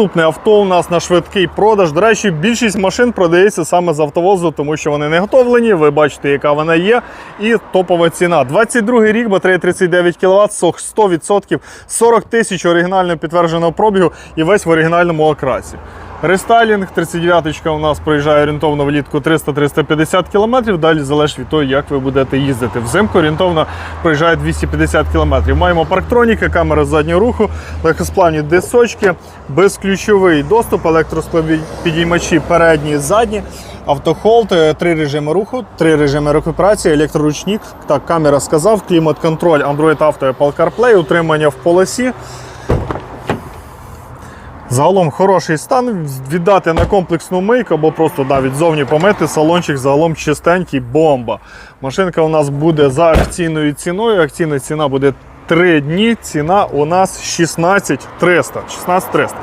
Наступне авто у нас на швидкий продаж. До речі, більшість машин продається саме з автовозу, тому що вони не готовлені. Ви бачите, яка вона є. І топова ціна. 22 рік, батарея 39 кВт, сок 100%, 40 тисяч оригінально підтвердженого пробігу і весь в оригінальному окрасі. Рестайлінг 39-ка у нас проїжджає орієнтовно влітку 300-350 км. Далі залежить від того, як ви будете їздити. Взимку орієнтовно проїжджає 250 км. Маємо парктроніки, камера заднього руху, легкосплавні дисочки, безключовий доступ, електросклопідіймачі передні, задні, автохолд, е, три режими руху, три режими рекуперації, електроручник. Так, камера сказав, клімат-контроль, Android Auto, Apple CarPlay, утримання в полосі. Загалом хороший стан. Віддати на комплексну мийку або просто навіть зовні помити. Салончик загалом чистенький, бомба. Машинка у нас буде за акційною ціною. Акційна ціна буде 3 дні. Ціна у нас 16 300. 16 300.